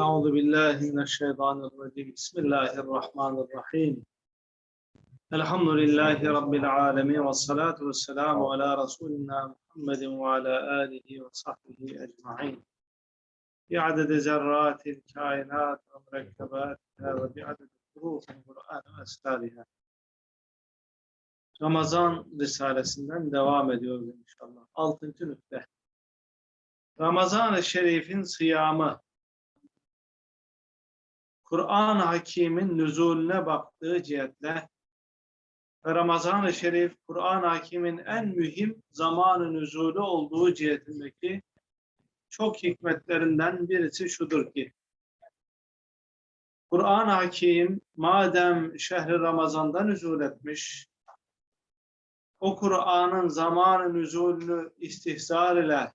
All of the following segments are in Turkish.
أعوذ بالله من الشيطان الرجيم. بسم الله الرحمن الرحيم. الحمد لله رب العالمين والصلاة والسلام على رسولنا محمد وعلى آله وصحبه أجمعين. بعدد ذرات الكائنات ومركباتها وبعدد حروف القرآن وأسرارها Ramazan Risalesinden devam ediyoruz inşallah. Altıncı nükte. Ramazan-ı Şerif'in sıyamı, Kur'an-ı Hakim'in nüzulüne baktığı cihetle ve Ramazan-ı Şerif, Kur'an-ı Hakim'in en mühim zamanı nüzulü olduğu cihetindeki çok hikmetlerinden birisi şudur ki, Kur'an-ı Hakim madem şehri Ramazan'da nüzul etmiş, o Kur'an'ın zamanı nüzulünü istihzar ile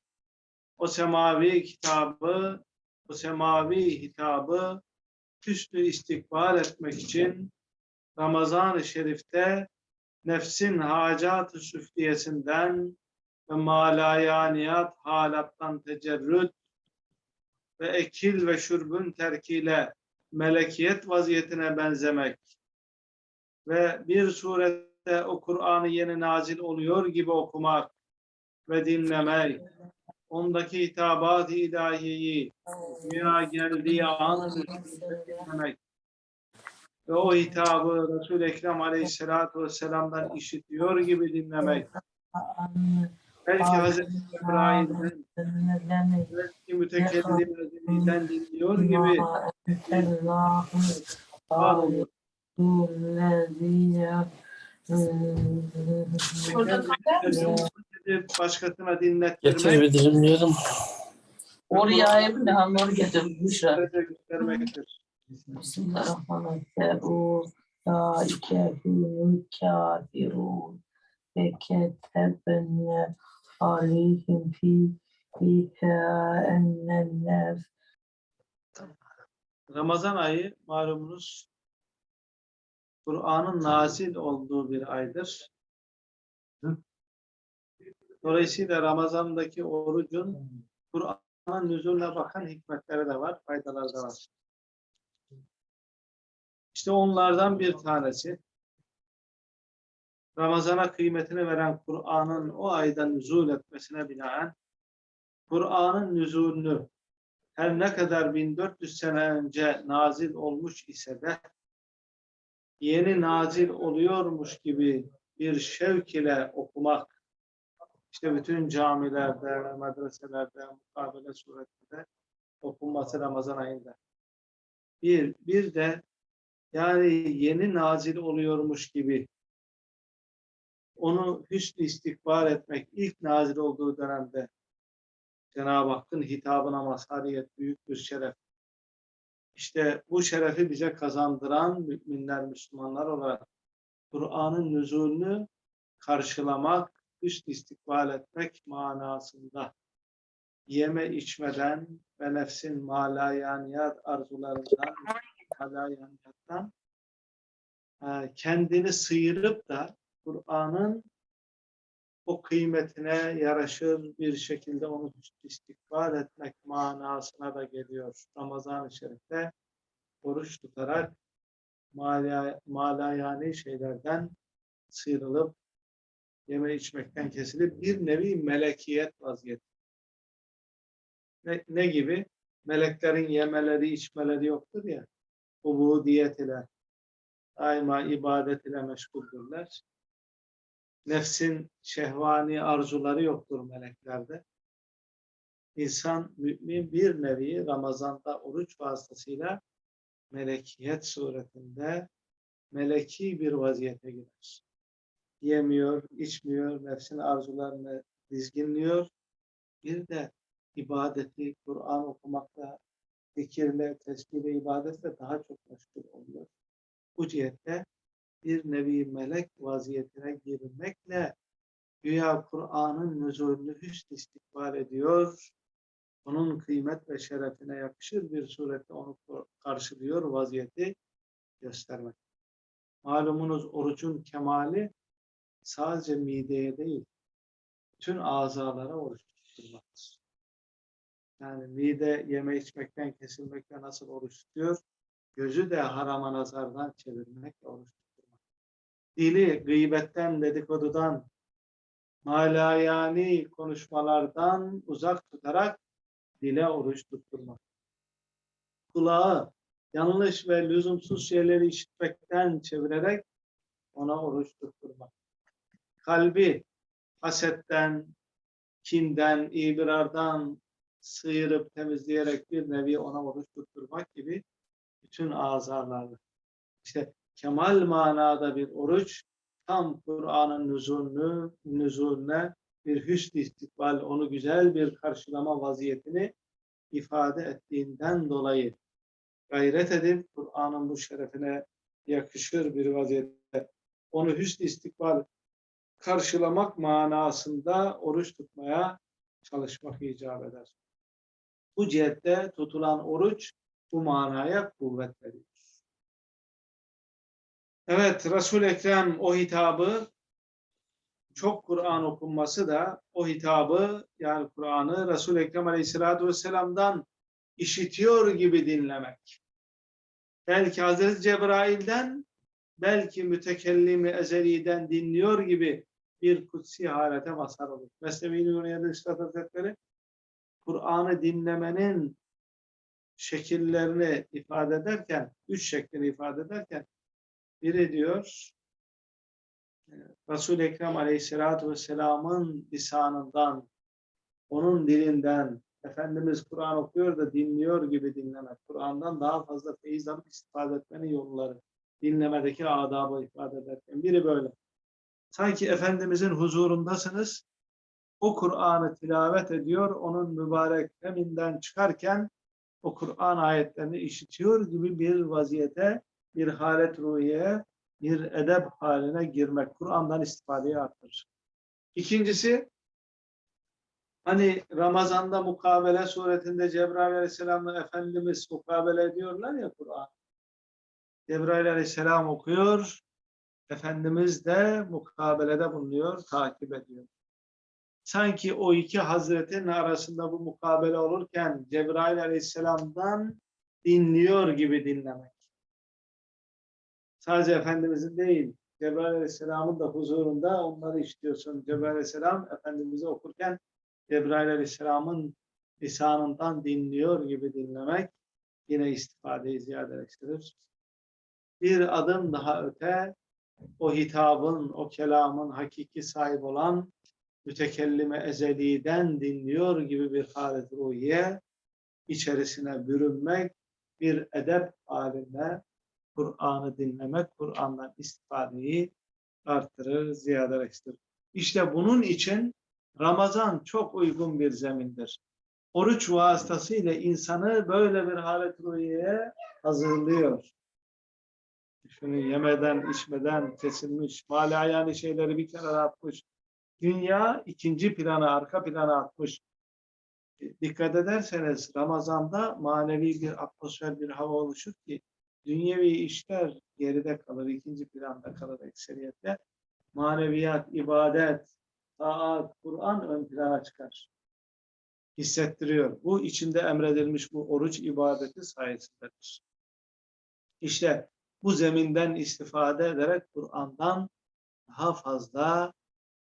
o semavi kitabı, o semavi hitabı hüsnü istikbal etmek için Ramazan-ı Şerif'te nefsin hacat-ı süfliyesinden ve malayaniyat halattan tecerrüt ve ekil ve şurbun terkiyle melekiyet vaziyetine benzemek ve bir surette o Kur'an'ı yeni nazil oluyor gibi okumak ve dinlemek, ondaki hitabat-ı ilahiyeyi dünya geldiği an dinlemek ve o hitabı Resul-i Ekrem Aleyhisselatü Vesselam'dan işitiyor gibi dinlemek. Belki Hazreti İbrahim'den, belki mütekellim Hazretleri'den dinliyor gibi var oluyor. Gidip Başkasına Getir dinlettirmek, bir dilim diyorum. Oraya evine hamur getirmişler. bize göstermektir. Bismillahirrahmanirrahim. Ulaike humul kafirun. Ve ketebne aleyhim fi fiha ennennef. Ramazan ayı malumunuz Kur'an'ın nazil olduğu bir aydır. Dolayısıyla Ramazan'daki orucun Kur'an'ın nüzulüne bakan hikmetleri de var, faydaları da var. İşte onlardan bir tanesi Ramazan'a kıymetini veren Kur'an'ın o ayda nüzul etmesine binaen Kur'an'ın nüzulünü her ne kadar 1400 sene önce nazil olmuş ise de yeni nazil oluyormuş gibi bir şevk ile okumak işte bütün camilerde, medreselerde, mukabele suretinde okunması Ramazan ayında. Bir, bir de yani yeni nazil oluyormuş gibi onu hüsnü istikbal etmek ilk nazil olduğu dönemde Cenab-ı Hakk'ın hitabına mazhariyet büyük bir şeref. İşte bu şerefi bize kazandıran müminler, Müslümanlar olarak Kur'an'ın nüzulünü karşılamak, üst istikbal etmek manasında. Yeme içmeden ve nefsin malayaniyat arzularından, malayaniyattan e, kendini sıyırıp da Kur'an'ın o kıymetine yaraşır bir şekilde onu istikbal etmek manasına da geliyor. Ramazan-ı Şerif'te oruç tutarak mala, malayani şeylerden sıyrılıp yeme içmekten kesilip bir nevi melekiyet vaziyeti. Ne, ne gibi? Meleklerin yemeleri, içmeleri yoktur ya. Ubudiyet ile daima ibadet ile meşguldürler nefsin şehvani arzuları yoktur meleklerde. İnsan mümin bir nevi Ramazan'da oruç vasıtasıyla melekiyet suretinde meleki bir vaziyete girer. Yemiyor, içmiyor, nefsin arzularını dizginliyor. Bir de ibadeti, Kur'an okumakla, zikirle, tesbihle, ibadetle daha çok meşgul oluyor. Bu cihette bir nevi melek vaziyetine girmekle güya Kur'an'ın nüzulünü hüsn istikbal ediyor. Onun kıymet ve şerefine yakışır bir surette onu karşılıyor vaziyeti göstermek. Malumunuz orucun kemali sadece mideye değil, bütün azalara oruç. tutturmaktır. Yani mide yeme içmekten kesilmekle nasıl oruç tutuyor? Gözü de harama nazardan çevirmekle oruç. Dili gıybetten, dedikodudan, malayani konuşmalardan uzak tutarak dile oruç tutturmak. Kulağı yanlış ve lüzumsuz şeyleri işitmekten çevirerek ona oruç tutturmak. Kalbi hasetten, kinden, ibirardan sıyırıp temizleyerek bir nevi ona oruç tutturmak gibi bütün azalarla. İşte kemal manada bir oruç tam Kur'an'ın nüzulünü, nüzulüne bir hüsn istikbal, onu güzel bir karşılama vaziyetini ifade ettiğinden dolayı gayret edip Kur'an'ın bu şerefine yakışır bir vaziyette onu hüsn istikbal karşılamak manasında oruç tutmaya çalışmak icap eder. Bu cihette tutulan oruç bu manaya kuvvet veriyor. Evet, Resul-i Ekrem o hitabı çok Kur'an okunması da o hitabı yani Kur'an'ı Resul-i Ekrem Aleyhisselatü Vesselam'dan işitiyor gibi dinlemek. Belki Hazreti Cebrail'den belki mütekellimi ezeliden dinliyor gibi bir kutsi halete mazhar olur. Mesnevi Nuriye'de Üstad Hazretleri Kur'an'ı dinlemenin şekillerini ifade ederken, üç şeklini ifade ederken biri diyor Resul-i Ekrem Aleyhisselatü Vesselam'ın lisanından, onun dilinden Efendimiz Kur'an okuyor da dinliyor gibi dinlemek. Kur'an'dan daha fazla feyiz alıp istifade etmenin yolları. Dinlemedeki adabı ifade ederken. Biri böyle. Sanki Efendimizin huzurundasınız. O Kur'an'ı tilavet ediyor. Onun mübarek feminden çıkarken o Kur'an ayetlerini işitiyor gibi bir vaziyete, bir halet ruhiye, bir edep haline girmek. Kur'an'dan istifadeyi arttırır. İkincisi, hani Ramazan'da mukabele suretinde Cebrail Aleyhisselam'la Efendimiz mukabele ediyorlar ya Kur'an. Cebrail Aleyhisselam okuyor, Efendimiz de mukabelede bulunuyor, takip ediyor. Sanki o iki hazretin arasında bu mukabele olurken Cebrail Aleyhisselam'dan dinliyor gibi dinlemek. Sadece Efendimizin değil, Cebrail Aleyhisselam'ın da huzurunda onları işitiyorsun. Cebrail Aleyhisselam Efendimiz'i okurken Cebrail Aleyhisselam'ın lisanından dinliyor gibi dinlemek yine istifadeyi ziyadeleştirir. Bir adım daha öte o hitabın, o kelamın hakiki sahip olan mütekellime ezeliden dinliyor gibi bir halet ruhiye içerisine bürünmek, bir edep halinde Kur'an'ı dinlemek, Kur'an'dan istifadeyi artırır, ziyadeleştirir. İşte bunun için Ramazan çok uygun bir zemindir. Oruç vasıtasıyla insanı böyle bir halet ruhiyeye hazırlıyor. Şunu yemeden, içmeden kesilmiş, malayani şeyleri bir kenara atmış. Dünya ikinci plana, arka plana atmış. Dikkat ederseniz Ramazan'da manevi bir atmosfer, bir hava oluşur ki dünyevi işler geride kalır, ikinci planda kalır ekseriyetle. Maneviyat, ibadet, taat, Kur'an ön plana çıkar. Hissettiriyor. Bu içinde emredilmiş bu oruç ibadeti sayesindedir. İşte bu zeminden istifade ederek Kur'an'dan daha fazla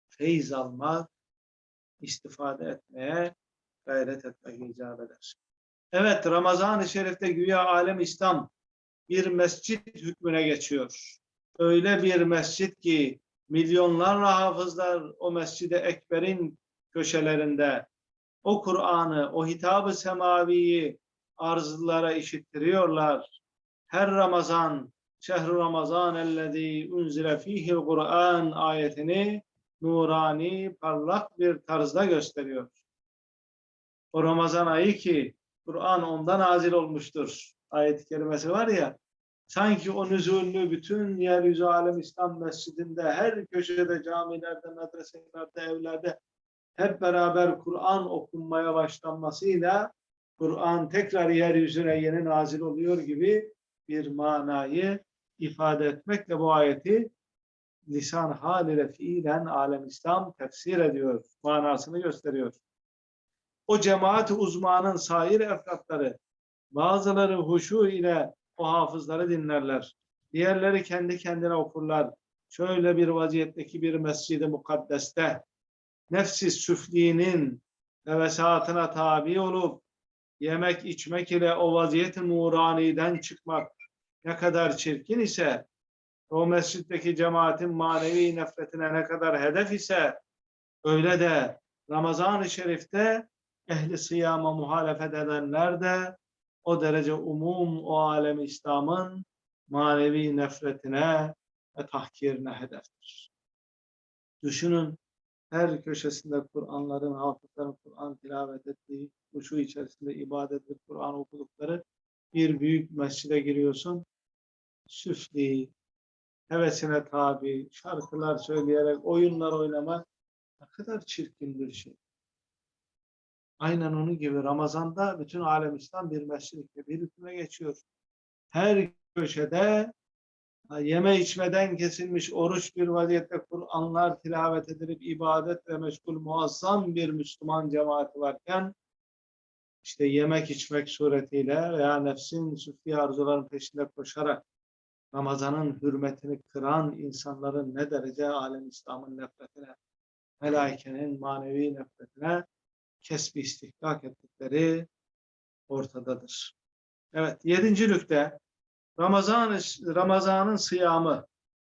feyiz almak, istifade etmeye gayret etmek icap eder. Evet, Ramazan-ı Şerif'te güya alem İslam bir mescit hükmüne geçiyor. Öyle bir mescit ki milyonlarla hafızlar o mescide ekberin köşelerinde o Kur'an'ı, o hitabı semaviyi arzlara işittiriyorlar. Her Ramazan, şehr Ramazan ellezî unzile fîhil Kur'an ayetini nurani, parlak bir tarzda gösteriyor. O Ramazan ayı ki Kur'an ondan nazil olmuştur. Ayet-i kerimesi var ya, sanki o nüzulünü bütün yeryüzü alem İslam mescidinde, her köşede, camilerde, medreselerde, evlerde hep beraber Kur'an okunmaya başlanmasıyla Kur'an tekrar yeryüzüne yeni nazil oluyor gibi bir manayı ifade etmekle bu ayeti lisan hal ile fiilen alem İslam tefsir ediyor, manasını gösteriyor. o cemaat-i uzmanın sair efratları bazıları huşu ile o hafızları dinlerler. Diğerleri kendi kendine okurlar. Şöyle bir vaziyetteki bir mescid-i mukaddeste nefsi süfliğinin hevesatına tabi olup yemek içmek ile o vaziyet-i çıkmak ne kadar çirkin ise o mescitteki cemaatin manevi nefretine ne kadar hedef ise öyle de Ramazan-ı Şerif'te ehli sıyama muhalefet edenler de o derece umum o alem İslam'ın manevi nefretine ve tahkirine hedeftir. Düşünün her köşesinde Kur'anların, hafızların Kur'an tilavet ettiği, huşu içerisinde ibadet Kur'an okudukları bir büyük mescide giriyorsun. Süfli, hevesine tabi, şarkılar söyleyerek, oyunlar oynamak ne kadar çirkin bir şey. Aynen onun gibi Ramazan'da bütün alem İslam bir mescidikte bir hüküme geçiyor. Her köşede yeme içmeden kesilmiş oruç bir vaziyette Kur'anlar tilavet edilip ibadet ve meşgul muazzam bir Müslüman cemaati varken işte yemek içmek suretiyle veya nefsin süfli arzuların peşinde koşarak Ramazan'ın hürmetini kıran insanların ne derece alem İslam'ın nefretine, melaikenin manevi nefretine kesbi istihkak ettikleri ortadadır. Evet, yedinci nükte Ramazan Ramazan'ın sıyamı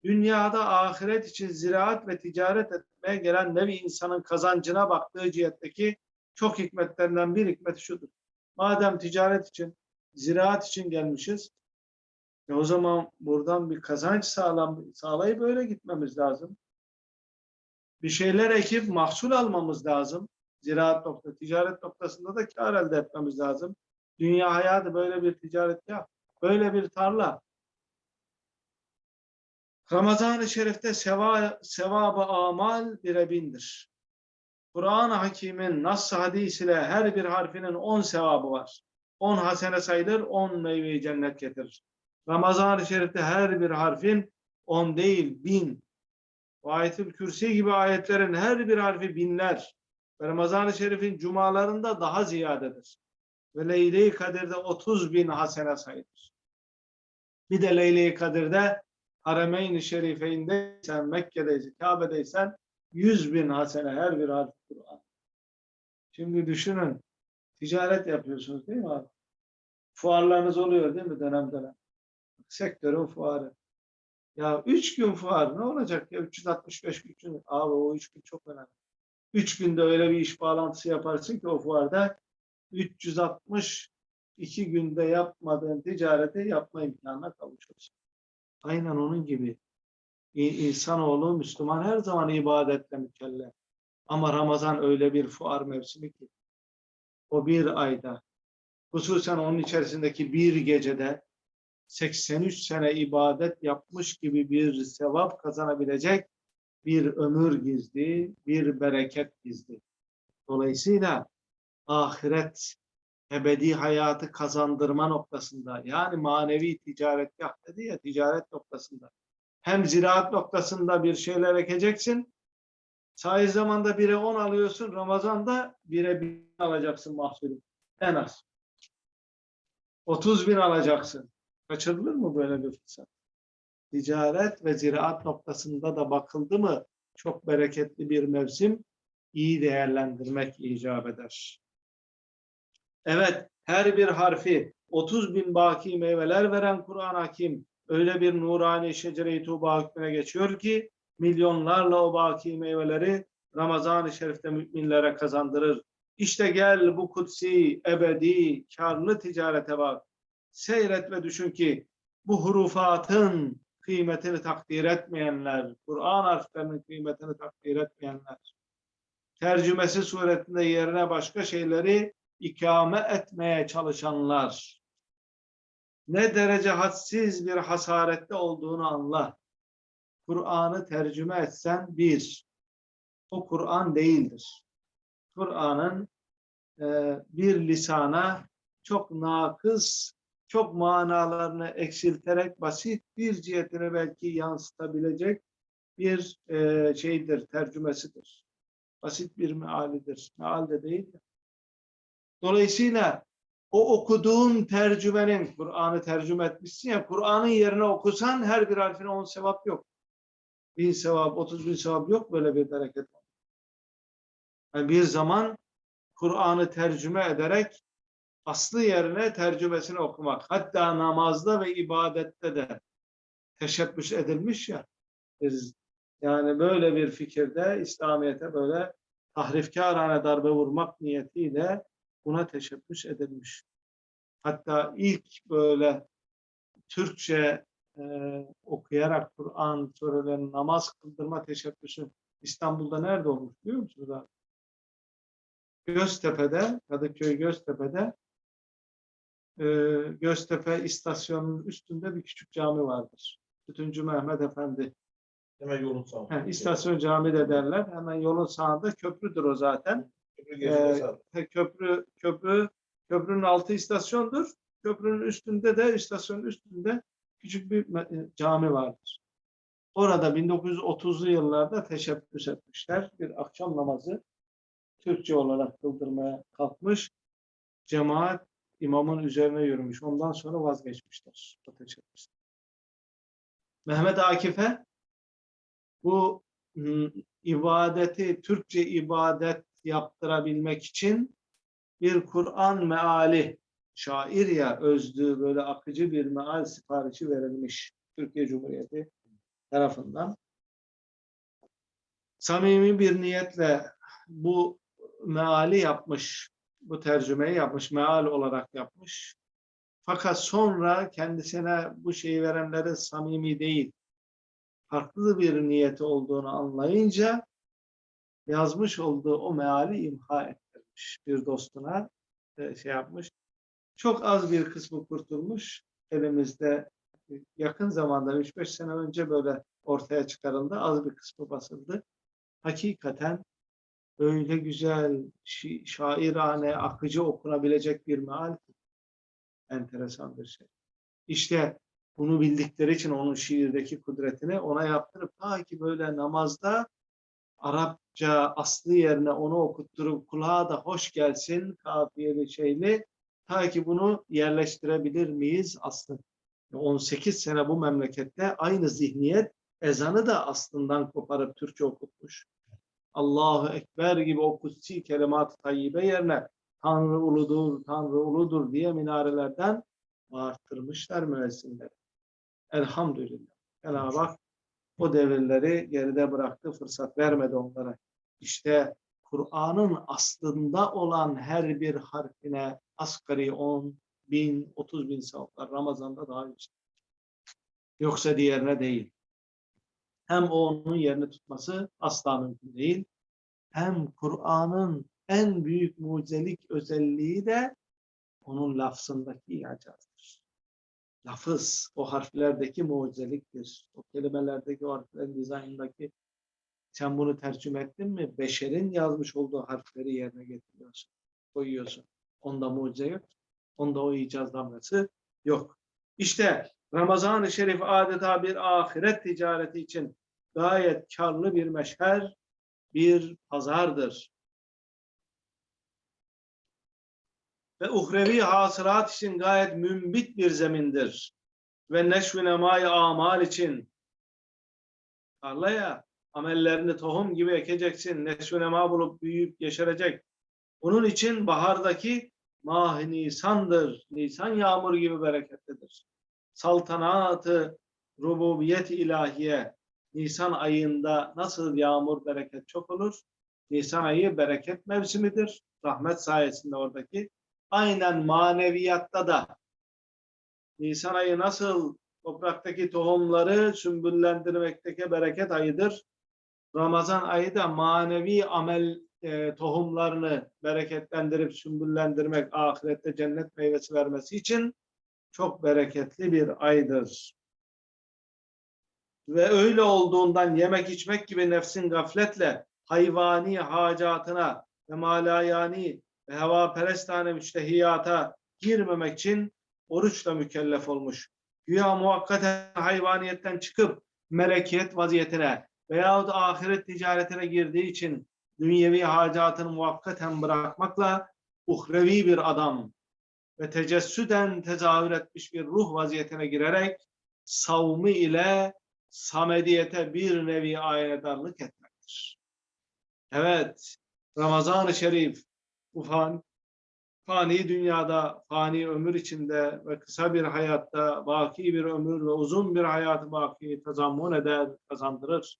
dünyada ahiret için ziraat ve ticaret etmeye gelen nevi insanın kazancına baktığı cihetteki çok hikmetlerinden bir hikmeti şudur. Madem ticaret için, ziraat için gelmişiz, e o zaman buradan bir kazanç sağlam, sağlayıp öyle gitmemiz lazım. Bir şeyler ekip mahsul almamız lazım. Ziraat nokta, ticaret noktasında da kar elde etmemiz lazım. Dünya hayatı böyle bir ticaret ya, böyle bir tarla. Ramazan-ı Şerif'te seva, sevabı amal bire bindir. Kur'an-ı Hakim'in nas hadis ile her bir harfinin on sevabı var. On hasene sayılır, on meyveyi cennet getirir. Ramazan-ı Şerif'te her bir harfin on değil, bin. O ayet-i kürsi gibi ayetlerin her bir harfi binler. Ramazan-ı Şerif'in cumalarında daha ziyadedir. Ve Leyle-i Kadir'de 30 bin hasene sayılır. Bir de Leyle-i Kadir'de Haremeyn-i Şerife'indeysen, Mekke'deysen, Kabe'deysen 100 bin hasene her bir harf Kur'an. Şimdi düşünün, ticaret yapıyorsunuz değil mi abi? Fuarlarınız oluyor değil mi dönem dönem? Sektörün fuarı. Ya üç gün fuar ne olacak ya 365 gün. Abi o üç gün çok önemli. Üç günde öyle bir iş bağlantısı yaparsın ki o fuarda 362 günde yapmadığın ticareti yapma imkanına kavuşursun. Aynen onun gibi. İnsanoğlu Müslüman her zaman ibadetle mükellef. Ama Ramazan öyle bir fuar mevsimi ki o bir ayda hususen onun içerisindeki bir gecede 83 sene ibadet yapmış gibi bir sevap kazanabilecek bir ömür gizli, bir bereket gizli. Dolayısıyla ahiret ebedi hayatı kazandırma noktasında yani manevi ticaretgah dedi ya ticaret noktasında hem ziraat noktasında bir şeyler ekeceksin sahil zamanda bire 10 alıyorsun Ramazan'da bire bin alacaksın mahsulü en az 30 bin alacaksın kaçırılır mı böyle bir fırsat? Ticaret ve ziraat noktasında da bakıldı mı çok bereketli bir mevsim iyi değerlendirmek icap eder. Evet, her bir harfi 30 bin baki meyveler veren Kur'an Hakim öyle bir nurani şecere-i tuğba hükmüne geçiyor ki milyonlarla o baki meyveleri Ramazan-ı Şerif'te müminlere kazandırır. İşte gel bu kutsi, ebedi, karlı ticarete bak. Seyret ve düşün ki bu hurufatın kıymetini takdir etmeyenler, Kur'an harflerinin kıymetini takdir etmeyenler, tercümesi suretinde yerine başka şeyleri ikame etmeye çalışanlar, ne derece hadsiz bir hasarette olduğunu anla. Kur'an'ı tercüme etsen bir, o Kur'an değildir. Kur'an'ın e, bir lisana çok nakıs, çok manalarını eksilterek basit bir cihetini belki yansıtabilecek bir e, şeydir, tercümesidir. Basit bir mealidir. Meal de değil de. Dolayısıyla o okuduğun tercümenin, Kur'an'ı tercüme etmişsin ya, Kur'an'ın yerine okusan her bir harfine on sevap yok. Bin sevap, otuz bin sevap yok böyle bir bereket. Yani bir zaman Kur'an'ı tercüme ederek aslı yerine tercümesini okumak. Hatta namazda ve ibadette de teşebbüs edilmiş ya. Biz yani böyle bir fikirde İslamiyet'e böyle tahrifkarane darbe vurmak niyetiyle buna teşebbüs edilmiş. Hatta ilk böyle Türkçe e, okuyarak Kur'an surelerini namaz kıldırma teşebbüsü İstanbul'da nerede olmuş biliyor musunuz? Göztepe'de, Kadıköy Göztepe'de e, Göztepe istasyonunun üstünde bir küçük cami vardır. Tütüncü Mehmet Efendi Hemen yolun sağ. He, istasyon cami de derler. Hemen yolun sağında köprüdür o zaten. Köprü Ee, Köprü köprü köprünün altı istasyondur. Köprünün üstünde de istasyonun üstünde küçük bir e, cami vardır. Orada 1930'lu yıllarda teşebbüs etmişler. Bir akşam namazı Türkçe olarak kıldırmaya kalkmış. Cemaat imamın üzerine yürümüş. Ondan sonra vazgeçmişler. O teşebbüs. Mehmet Akif'e bu ım, ibadeti, Türkçe ibadet yaptırabilmek için bir Kur'an meali, şair ya özlü böyle akıcı bir meal siparişi verilmiş Türkiye Cumhuriyeti tarafından. Samimi bir niyetle bu meali yapmış, bu tercümeyi yapmış, meal olarak yapmış. Fakat sonra kendisine bu şeyi verenleri samimi değil, farklı bir niyeti olduğunu anlayınca yazmış olduğu o meali imha ettirmiş. Bir dostuna e, şey yapmış. Çok az bir kısmı kurtulmuş. Elimizde e, yakın zamanda 3-5 sene önce böyle ortaya çıkarıldı. Az bir kısmı basıldı. Hakikaten öyle güzel, şairane, akıcı okunabilecek bir meal ki. Enteresan bir şey. İşte bunu bildikleri için onun şiirdeki kudretini ona yaptırıp ta ki böyle namazda Arapça aslı yerine onu okutturup kulağa da hoş gelsin kafiyeli şeyli ta ki bunu yerleştirebilir miyiz aslında? 18 sene bu memlekette aynı zihniyet ezanı da aslından koparıp Türkçe okutmuş. Allahu Ekber gibi o kutsi kelimat-ı tayyibe yerine Tanrı uludur, Tanrı uludur diye minarelerden bağırttırmışlar müezzinleri. Elhamdülillah. Cenab-ı Hak o devirleri geride bıraktı, fırsat vermedi onlara. İşte Kur'an'ın aslında olan her bir harfine asgari 10 bin, 30 bin sevaplar Ramazan'da daha yüksek. Yoksa diğerine değil. Hem o onun yerini tutması asla mümkün değil. Hem Kur'an'ın en büyük mucizelik özelliği de onun lafzındaki icazdır lafız, o harflerdeki mucizeliktir. O kelimelerdeki, o harflerin dizaynındaki sen bunu tercüme ettin mi? Beşerin yazmış olduğu harfleri yerine getiriyorsun, koyuyorsun. Onda mucize yok. Onda o icaz damgası yok. İşte Ramazan-ı Şerif adeta bir ahiret ticareti için gayet karlı bir meşher, bir pazardır. ve uhrevi hasılat için gayet mümbit bir zemindir. Ve neşv-i amal için tarlaya amellerini tohum gibi ekeceksin. Nema bulup büyüyüp yeşerecek. Bunun için bahardaki mah Nisan'dır. Nisan yağmur gibi bereketlidir. Saltanatı rububiyet ilahiye Nisan ayında nasıl yağmur bereket çok olur? Nisan ayı bereket mevsimidir. Rahmet sayesinde oradaki aynen maneviyatta da Nisan ayı nasıl topraktaki tohumları sümbüllendirmekteki bereket ayıdır. Ramazan ayı da manevi amel e, tohumlarını bereketlendirip sümbüllendirmek, ahirette cennet meyvesi vermesi için çok bereketli bir aydır. Ve öyle olduğundan yemek içmek gibi nefsin gafletle hayvani hacatına ve malayani ve heva perestane müştehiyata girmemek için oruçla mükellef olmuş. Güya muhakkaten hayvaniyetten çıkıp melekiyet vaziyetine veyahut ahiret ticaretine girdiği için dünyevi hacatını muhakkaten bırakmakla uhrevi bir adam ve tecessüden tezahür etmiş bir ruh vaziyetine girerek savmi ile samediyete bir nevi ayedarlık etmektir. Evet, Ramazan-ı Şerif bu fani, fani dünyada, fani ömür içinde ve kısa bir hayatta baki bir ömür ve uzun bir hayatı baki tazammun eder, kazandırır.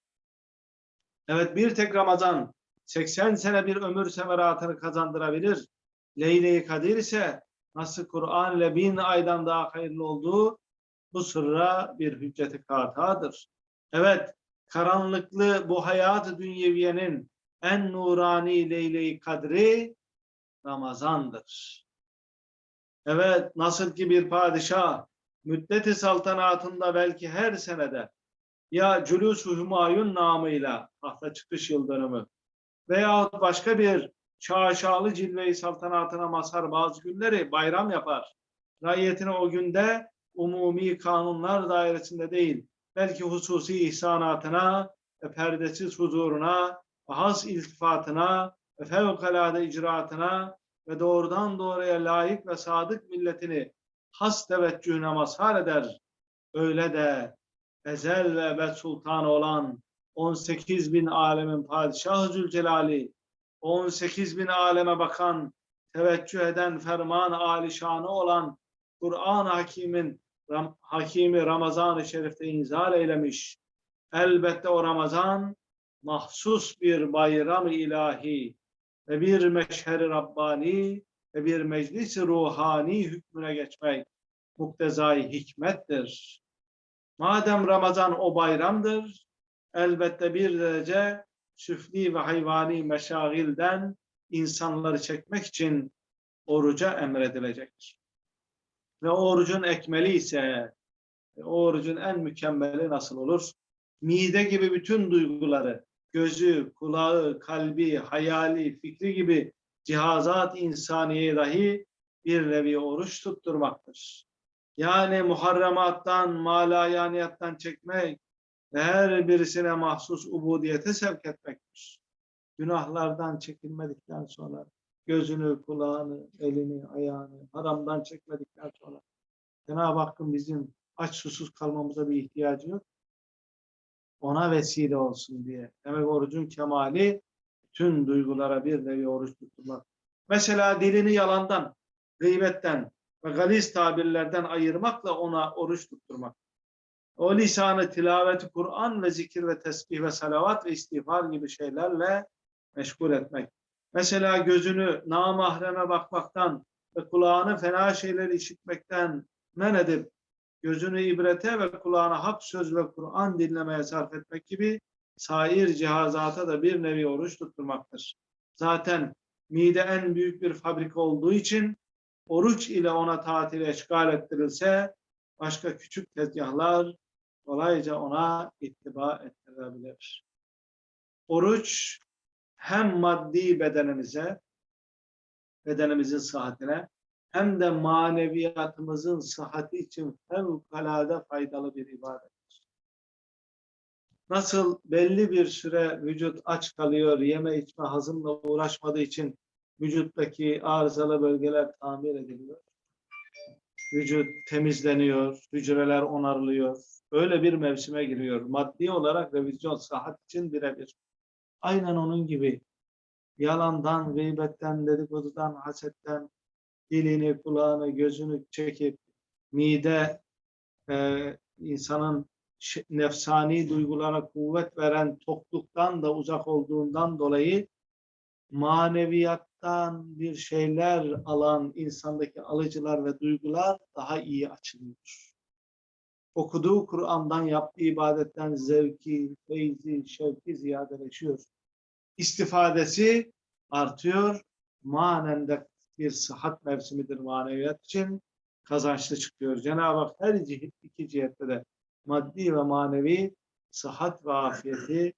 Evet bir tek Ramazan 80 sene bir ömür semeratını kazandırabilir. Leyle-i Kadir ise nasıl Kur'an ile bin aydan daha hayırlı olduğu bu sırra bir hücceti katadır. Evet, karanlıklı bu hayat dünyeviyenin en nurani Leyle-i Kadri Ramazan'dır. Evet, nasıl ki bir padişah müddeti saltanatında belki her senede ya Cülûs-u Hümayun namıyla tahta çıkış yıl dönümü veyahut başka bir şaşalı cilve-i saltanatına mazhar bazı günleri bayram yapar. Raiyetine o günde umumi kanunlar dairesinde değil, belki hususi ihsanatına ve perdesiz huzuruna ve has iltifatına ve fevkalade icraatına ve doğrudan doğruya layık ve sadık milletini has teveccühüne mazhar eder. Öyle de ezel ve ebed sultanı olan 18 bin alemin padişahı Zülcelali, 18 bin aleme bakan, teveccüh eden ferman alişanı olan Kur'an-ı Hakim'in Hakimi Ramazan-ı Şerif'te inzal eylemiş. Elbette o Ramazan mahsus bir bayram-ı ilahi ve bir meşher-i Rabbani ve bir meclis-i ruhani hükmüne geçmek muktezai hikmettir. Madem Ramazan o bayramdır, elbette bir derece süfli ve hayvani meşagilden insanları çekmek için oruca emredilecek. Ve orucun ekmeli ise, orucun en mükemmeli nasıl olur? Mide gibi bütün duyguları, gözü, kulağı, kalbi, hayali, fikri gibi cihazat insaniye dahi bir nevi oruç tutturmaktır. Yani muharremattan, malayaniyattan çekmek her birisine mahsus ubudiyete sevk etmektir. Günahlardan çekilmedikten sonra gözünü, kulağını, elini, ayağını haramdan çekmedikten sonra Cenab-ı Hakk'ın bizim aç susuz kalmamıza bir ihtiyacı yok. Ona vesile olsun diye. Demek orucun kemali tüm duygulara bir nevi oruç tutmak. Mesela dilini yalandan, gıybetten ve galiz tabirlerden ayırmakla ona oruç tutturmak. O lisanı tilaveti Kur'an ve zikir ve tesbih ve salavat ve istiğfar gibi şeylerle meşgul etmek. Mesela gözünü namahreme bakmaktan ve kulağını fena şeyleri işitmekten men edip gözünü ibrete ve kulağını hak söz ve Kur'an dinlemeye sarf etmek gibi sair cihazata da bir nevi oruç tutturmaktır. Zaten mide en büyük bir fabrika olduğu için oruç ile ona tatil eşgal ettirilse başka küçük tezgahlar kolayca ona ittiba ettirebilir. Oruç hem maddi bedenimize, bedenimizin sıhhatine hem de maneviyatımızın sıhhati için fevkalade faydalı bir ibadettir. Nasıl belli bir süre vücut aç kalıyor, yeme içme hazımla uğraşmadığı için vücuttaki arızalı bölgeler tamir ediliyor. Vücut temizleniyor, hücreler onarılıyor. Öyle bir mevsime giriyor. Maddi olarak revizyon sıhhat için birebir. Aynen onun gibi yalandan, gıybetten, dedikodudan, hasetten dilini, kulağını, gözünü çekip mide e, insanın nefsani duygulara kuvvet veren tokluktan da uzak olduğundan dolayı maneviyattan bir şeyler alan insandaki alıcılar ve duygular daha iyi açılıyor. Okuduğu Kur'an'dan yaptığı ibadetten zevki, feyzi, şevki ziyadeleşiyor. İstifadesi artıyor. Manen de bir sıhhat mevsimidir maneviyat için kazançlı çıkıyor. Cenab-ı Hak her cihet, iki cihette de maddi ve manevi sıhhat ve afiyeti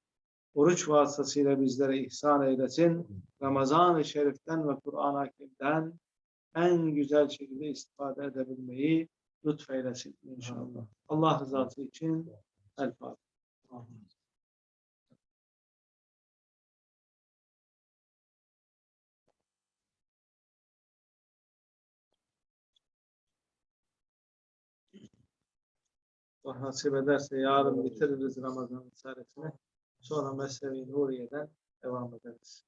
oruç vasıtasıyla bizlere ihsan eylesin. Ramazan-ı Şerif'ten ve Kur'an-ı Hakim'den en güzel şekilde istifade edebilmeyi lütfeylesin inşallah. Allah rızası için El Fatiha. Nasip ederse yarın bitiririz Ramazan isaretini. Sonra Mesnevi Nuriye'den devam ederiz.